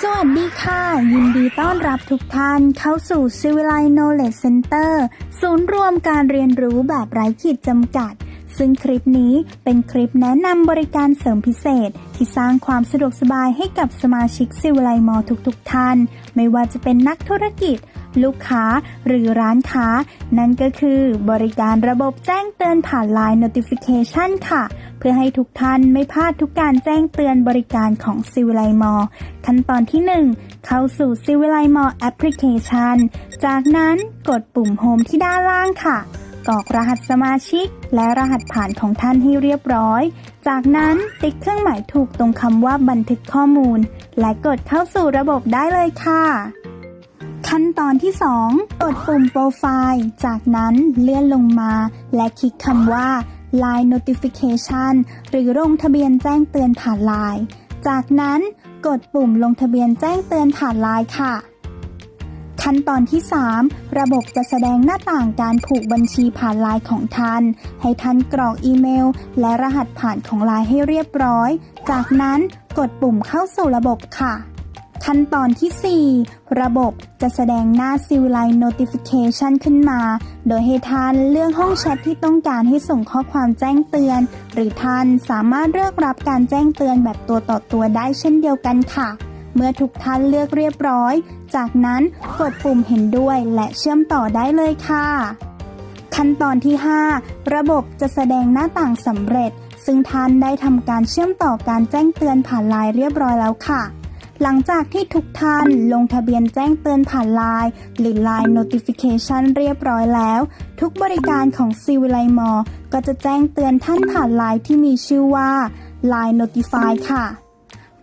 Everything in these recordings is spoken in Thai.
สวัสดีค่ะ ยินดีต้อนรับทุกท่านเข้าสู่ Civilize Knowledge Center ศูนย์รวมการเรียนรู้แบบไร้ขีดจำกัด ซึ่งคลิปนี้เป็นคลิปแนะนำบริการเสริมพิเศษ ที่สร้างความสะดวกสบายให้กับสมาชิก Civilize Mall ทุกๆทท่าน ไม่ว่าจะเป็นนักธุรกิจ ลูกค้าหรือร้านค้า นั่นก็คือบริการระบบแจ้งเตือนผ่าน Line Notification ค่ะ เพื่อให้ทุกท่านไม่พลาดทุกการแจ้งเตือนบริการของ c i v i l i z e Mall ขั้นตอนที่ 1 เข้าสู่ c i v i l i z e Mall Application จากนั้นกดปุ่ม Home ที่ด้านล่างค่ะกรอกรหัสสมาชิก และรหัสผ่านของท่านให้เรียบร้อย จากนั้นติ๊กเครื่องหมายถูกตรงคำว่าบันทึกข้อมูล และกดเข้าสู่ระบบได้เลยค่ะ ขั้นตอนที่ 2 กดปุ่มโปรไฟล์ จากนั้นเลื่อนลงมา และคลิกคำว่า Line Notification หรือลงทะเบียนแจ้งเตือนผ่าน Line จากนั้นกดปุ่มลงทะเบียนแจ้งเตือนผ่าน Line ค่ะ ขั้นตอนที่ 3 ระบบจะแสดงหน้าต่างการผูกบัญชีผ่านไลน์ของท่าน ให้ท่านกรอกอีเมล และรหัสผ่านของไลน์ให้เรียบร้อย จากนั้นกดปุ่มเข้าสู่ระบบค่ะขั้นตอนที่ 4 ระบบจะแสดงหน้า s i v i l i z e Notification ขึ้นมา โดยให้ท่านเลือกห้องแชทที่ต้องการให้ส่งข้อความแจ้งเตือน หรือท่านสามารถเลือกรับการแจ้งเตือนแบบตัวต่อตัวได้เช่นเดียวกันค่ะ เมื่อทุกท่านเลือกเรียบร้อย จากนั้นกดปุ่มเห็นด้วยและเชื่อมต่อได้เลยค่ะ ขั้นตอนที่ 5 ระบบจะแสดงหน้าต่างสำเร็จ ซึ่งท่านได้ทำการเชื่อมต่อการแจ้งเตือนผ่านไลน์เรียบร้อยแล้วค่ะ หลังจากที่ทุกท่านลงทะเบียนแจ้งเตือนผ่านไลน์หรือ Line Notification เรียบร้อยแล้ว ทุกบริการของ c i v i l i z e Mall ก็จะแจ้งเตือนท่านผ่านไลน์ที่มีชื่อว่า Line Notify ค่ะ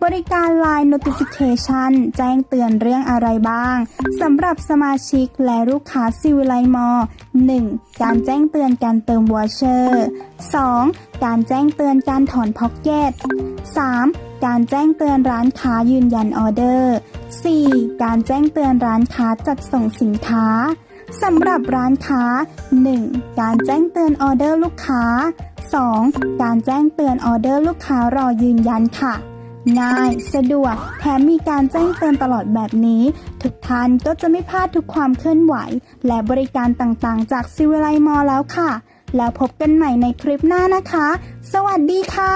บริการ Line Notification แจ้งเตือนเรื่องอะไรบ้างสำหรับสมาชิกและลูกค้า c i v i l i z e Mall 1. การแจ้งเตือนการเติมวอเชอร์ 2. การแจ้งเตือนการถอนพ็อกเก็ต 3. การแจ้งเตือนร้านค้ายืนยันออเดอร์ 4. การแจ้งเตือนร้านค้าจัดส่งสินค้าสำหรับร้านค้า 1. การแจ้งเตือนออเดอร์ลูกค้า 2. การแจ้งเตือนออเดอร์ลูกค้ารอยืนยันค่ะ ง่าย สะดวก แถมมีการแจ้งเตือนตลอดแบบนี้ ทุกท่านก็จะไม่พลาดทุกความเคลื่อนไหว และบริการต่างๆ จากซิวิไลมอลแล้วค่ะ แล้วพบกันใหม่ในคลิปหน้านะคะ สวัสดีค่ะ